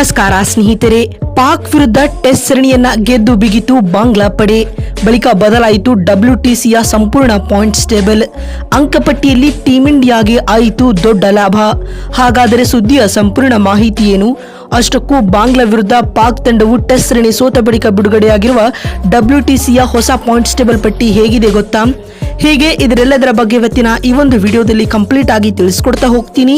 ನಮಸ್ಕಾರ ಸ್ನೇಹಿತರೆ ಪಾಕ್ ವಿರುದ್ಧ ಟೆಸ್ಟ್ ಸರಣಿಯನ್ನ ಗೆದ್ದು ಬಿಗಿತು ಬಾಂಗ್ಲಾ ಪಡೆ. ಬಳಿಕ ಬದಲಾಯಿತು ಡಬ್ಲ್ಯೂಟಿಸಿಯ ಸಂಪೂರ್ಣ ಪಾಯಿಂಟ್ಸ್ ಟೇಬಲ್ ಅಂಕಪಟ್ಟಿಯಲ್ಲಿ ಟೀಂ ಇಂಡಿಯಾಗೆ ಆಯಿತು ದೊಡ್ಡ ಲಾಭ. ಹಾಗಾದರೆ ಸುದ್ದಿಯ ಸಂಪೂರ್ಣ ಮಾಹಿತಿ ಏನು? ಅಷ್ಟಕ್ಕೂ ಬಾಂಗ್ಲಾ ವಿರುದ್ಧ ಪಾಕ್ ತಂಡವು ಟೆಸ್ಟ್ ಸರಣಿ ಸೋತ ಬಳಿಕ ಬಿಡುಗಡೆಯಾಗಿರುವ ಡಬ್ಲ್ಯೂಟಿಸಿಯ ಹೊಸ ಪಾಯಿಂಟ್ಸ್ ಟೇಬಲ್ ಪಟ್ಟಿ ಹೇಗಿದೆ ಗೊತ್ತಾ? ಹೀಗೆ? ಇದರೆಲ್ಲದರ ಬಗ್ಗೆ ಇವತ್ತಿನ ಈ ಒಂದು ವಿಡಿಯೋದಲ್ಲಿ ಕಂಪ್ಲೀಟ್ ಆಗಿ ತಿಳಿಸ್ಕೊಡ್ತಾ ಹೋಗ್ತೀನಿ.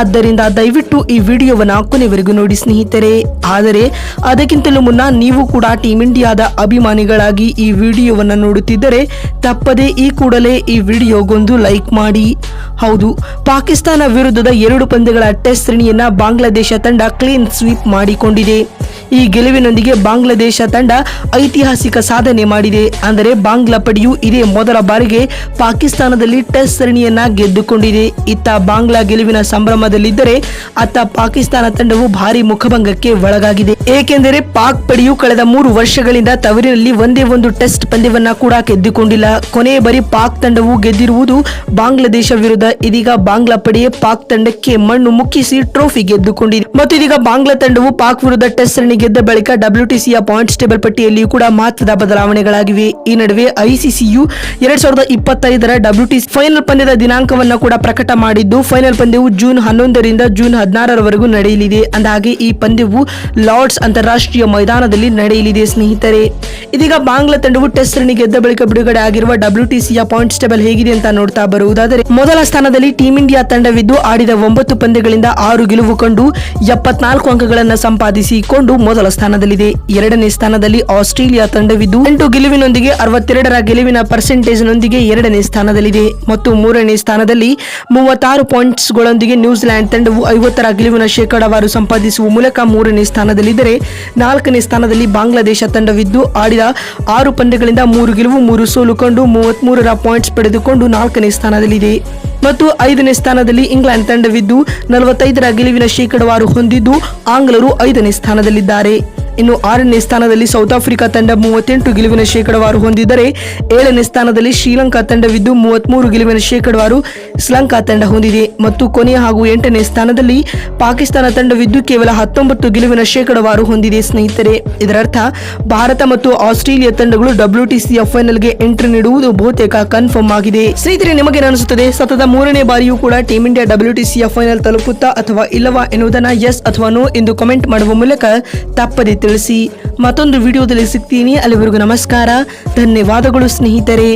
ಆದ್ದರಿಂದ ದಯವಿಟ್ಟು ಈ ವಿಡಿಯೋವನ್ನು ಕೊನೆವರೆಗೂ ನೋಡಿ ಸ್ನೇಹಿತರೆ. ಆದರೆ ಅದಕ್ಕಿಂತಲೂ ಮುನ್ನ ನೀವು ಕೂಡ ಟೀಮ್ ಇಂಡಿಯಾದ ಅಭಿಮಾನಿಗಳಾಗಿ ಈ ವಿಡಿಯೋವನ್ನು ನೋಡುತ್ತಿದ್ದರೆ ತಪ್ಪದೇ ಈ ಕೂಡಲೇ ಈ ವಿಡಿಯೋಗೊಂದು ಲೈಕ್ ಮಾಡಿ. ಹೌದು, ಪಾಕಿಸ್ತಾನ ವಿರುದ್ಧದ ಎರಡು ಪಂದ್ಯಗಳ ಟೆಸ್ಟ್ ಶ್ರೇಣಿಯನ್ನ ಬಾಂಗ್ಲಾದೇಶ ತಂಡ ಕ್ಲೀನ್ ಸ್ವೀಪ್ ಮಾಡಿಕೊಂಡಿದೆ. ಈ ಗೆಲುವಿನೊಂದಿಗೆ ಬಾಂಗ್ಲಾದೇಶ ತಂಡ ಐತಿಹಾಸಿಕ ಸಾಧನೆ ಮಾಡಿದೆ. ಅಂದರೆ ಬಾಂಗ್ಲಾ ಪಡೆಯು ಇದೇ ಮೊದಲ ಬಾರಿಗೆ ಪಾಕಿಸ್ತಾನದಲ್ಲಿ ಟೆಸ್ಟ್ ಸರಣಿಯನ್ನ ಗೆದ್ದುಕೊಂಡಿದೆ. ಇತ್ತ ಬಾಂಗ್ಲಾ ಗೆಲುವಿನ ಸಂಭ್ರಮದಲ್ಲಿದ್ದರೆ ಅತ್ತ ಪಾಕಿಸ್ತಾನ ತಂಡವು ಭಾರಿ ಮುಖಭಂಗಕ್ಕೆ ಒಳಗಾಗಿದೆ. ಏಕೆಂದರೆ ಪಾಕ್ ಪಡೆಯು ಕಳೆದ ಮೂರು ವರ್ಷಗಳಿಂದ ತವರಿನಲ್ಲಿ ಒಂದೇ ಒಂದು ಟೆಸ್ಟ್ ಪಂದ್ಯವನ್ನ ಕೂಡ ಗೆದ್ದುಕೊಂಡಿಲ್ಲ. ಕೊನೆಯ ಬಾರಿ ಪಾಕ್ ತಂಡವು ಗೆದ್ದಿರುವುದು ಬಾಂಗ್ಲಾದೇಶ ವಿರುದ್ಧ. ಇದೀಗ ಬಾಂಗ್ಲಾ ಪಡೆಯೇ ಪಾಕ್ ತಂಡಕ್ಕೆ ಮಣ್ಣು ಮುಕ್ಕಿಸಿ ಟ್ರೋಫಿ ಗೆದ್ದುಕೊಂಡಿದೆ. ಮತ್ತು ಇದೀಗ ಬಾಂಗ್ಲಾ ತಂಡವು ಪಾಕ್ ವಿರುದ್ಧ ಟೆಸ್ಟ್ ಸರಣಿ ಗೆದ್ದ ಬಳಿಕ ಡಬ್ಲ್ಯೂಟಿಸಿಯ ಪಾಯಿಂಟ್ಸ್ ಟೇಬಲ್ ಪಟ್ಟಿಯಲ್ಲಿಯೂ ಕೂಡ ಮಹತ್ವದ ಬದಲಾವಣೆಗಳಾಗಿವೆ. ಈ ನಡುವೆ ಐಸಿಸಿಯು ಎರಡ್ ಸಾವಿರದ ಇಪ್ಪತ್ತೈದರ ಡಬ್ಲ್ಯೂಟಿಸಿ ಫೈನಲ್ ಪಂದ್ಯದ ದಿನಾಂಕವನ್ನ ಕೂಡ ಪ್ರಕಟ ಮಾಡಿದ್ದು ಫೈನಲ್ ಪಂದ್ಯವು ಜೂನ್ ಹನ್ನೊಂದರಿಂದ ಜೂನ್ ಹದಿನಾರರವರೆಗೂ ನಡೆಯಲಿದೆ. ಅಂದಹಾಗೆ ಈ ಪಂದ್ಯವು ಲಾರ್ಡ್ಸ್ ಅಂತಾರಾಷ್ಟ್ರೀಯ ಮೈದಾನದಲ್ಲಿ ನಡೆಯಲಿದೆ, ಸ್ನೇಹಿತರೆ. ಇದೀಗ ಬಾಂಗ್ಲಾ ತಂಡವು ಟೆಸ್ಟ್ ಸರಣಿ ಗೆದ್ದ ಬಳಿಕ ಬಿಡುಗಡೆ ಆಗಿರುವ ಡಬ್ಲ್ಯೂಟಿಸಿಯ ಪಾಯಿಂಟ್ಸ್ ಟೇಬಲ್ ಹೇಗಿದೆ ಅಂತ ನೋಡ್ತಾ ಬರುವುದಾದರೆ, ಮೊದಲ ಸ್ಥಾನದಲ್ಲಿ ಟೀಂ ಇಂಡಿಯಾ ತಂಡವಿದ್ದು ಆಡಿದ ಒಂಬತ್ತು ಪಂದ್ಯಗಳಿಂದ ಆರು ಗೆಲುವು ಕಂಡು ಎಪ್ಪತ್ನಾಲ್ಕು ಅಂಕಗಳನ್ನು ಸಂಪಾದಿಸಿಕೊಂಡು ಮೊದಲ ಸ್ಥಾನದಲ್ಲಿದೆ. ಎರಡನೇ ಸ್ಥಾನದಲ್ಲಿ ಆಸ್ಟ್ರೇಲಿಯಾ ತಂಡವಿದ್ದು ಎಂಟು ಗೆಲುವಿನೊಂದಿಗೆ ಅರವತ್ತೆರಡರ ಗೆಲುವಿನ ಪರ್ಸೆಂಟೇಜ್ನೊಂದಿಗೆ ಎರಡನೇ ಸ್ಥಾನದಲ್ಲಿದೆ. ಮತ್ತು ಮೂರನೇ ಸ್ಥಾನದಲ್ಲಿ ಮೂವತ್ತಾರು ಪಾಯಿಂಟ್ಸ್ಗಳೊಂದಿಗೆ ನ್ಯೂಜಿಲೆಂಡ್ ತಂಡವು ಐವತ್ತರ ಗೆಲುವಿನ ಶೇಕಡಾವಾರು ಸಂಪಾದಿಸುವ ಮೂಲಕ ಮೂರನೇ ಸ್ಥಾನದಲ್ಲಿದ್ದರೆ ನಾಲ್ಕನೇ ಸ್ಥಾನದಲ್ಲಿ ಬಾಂಗ್ಲಾದೇಶ ತಂಡವಿದ್ದು ಆಡಿದ ಆರು ಪಂದ್ಯಗಳಿಂದ ಮೂರು ಗೆಲುವು, ಮೂರು ಸೋಲು ಕಂಡು ಮೂವತ್ಮೂರರ ಪಾಯಿಂಟ್ಸ್ ಪಡೆದುಕೊಂಡು ನಾಲ್ಕನೇ ಸ್ಥಾನದಲ್ಲಿದೆ. ಮತ್ತು ಐದನೇ ಸ್ಥಾನದಲ್ಲಿ ಇಂಗ್ಲೆಂಡ್ ತಂಡವಿದ್ದು ನಲವತ್ತೈದರ ಗೆಲುವಿನ ಶೇಕಡವಾರು ಹೊಂದಿದ್ದು ಆಂಗ್ಲರು ಐದನೇ ಸ್ಥಾನದಲ್ಲಿದ್ದಾರೆ. ಇನ್ನು ಆರನೇ ಸ್ಥಾನದಲ್ಲಿ ಸೌತ್ ಆಫ್ರಿಕಾ ತಂಡ ಮೂವತ್ತೆಂಟು ಗೆಲುವಿನ ಶೇಕಡವಾರು ಹೊಂದಿದ್ದರೆ ಏಳನೇ ಸ್ಥಾನದಲ್ಲಿ ಶ್ರೀಲಂಕಾ ತಂಡವಿದ್ದು ಮೂವತ್ಮೂರು ಗೆಲುವಿನ ಶೇಕಡವಾರು ಶ್ರೀಲಂಕಾ ತಂಡ ಹೊಂದಿದೆ. ಮತ್ತು ಕೊನೆಯ ಹಾಗೂ ಎಂಟನೇ ಸ್ಥಾನದಲ್ಲಿ ಪಾಕಿಸ್ತಾನ ತಂಡವಿದ್ದು ಕೇವಲ ಹತ್ತೊಂಬತ್ತು ಗೆಲುವಿನ ಶೇಕಡವಾರು ಹೊಂದಿದೆ ಸ್ನೇಹಿತರೆ. ಇದರರ್ಥ ಭಾರತ ಮತ್ತು ಆಸ್ಟ್ರೇಲಿಯಾ ತಂಡಗಳು ಡಬ್ಲ್ಯೂಟಿಸಿಯ ಫೈನಲ್ಗೆ ಎಂಟ್ರಿ ನೀಡುವುದು ಬಹುತೇಕ ಕನ್ಫರ್ಮ್ ಆಗಿದೆ. ಸ್ನೇಹಿತರೆ, ನಿಮಗೆ ಅನಿಸುತ್ತದೆ ಸತತ ಮೂರನೇ ಬಾರಿಯೂ ಕೂಡ ಟೀಂ ಇಂಡಿಯಾ ಡಬ್ಲ್ಯೂಟಿಸಿಯ ಫೈನಲ್ ತಲುಪುತ್ತಾ ಅಥವಾ ಇಲ್ಲವಾ ಎನ್ನುವುದನ್ನು ಎಸ್ ಅಥವಾ ನೋ ಎಂದು ಕಮೆಂಟ್ ಮಾಡುವ ಮೂಲಕ ತಪ್ಪದೆ ತಿಳಿಸಿ ಮತ್ತೊಂದು ವಿಡಿಯೋದಲ್ಲಿ ಸಿಗ್ತೀನಿ. ಅಲ್ಲಿವರೆಗೂ ನಮಸ್ಕಾರ. ಧನ್ಯವಾದಗಳು ಸ್ನೇಹಿತರೆ.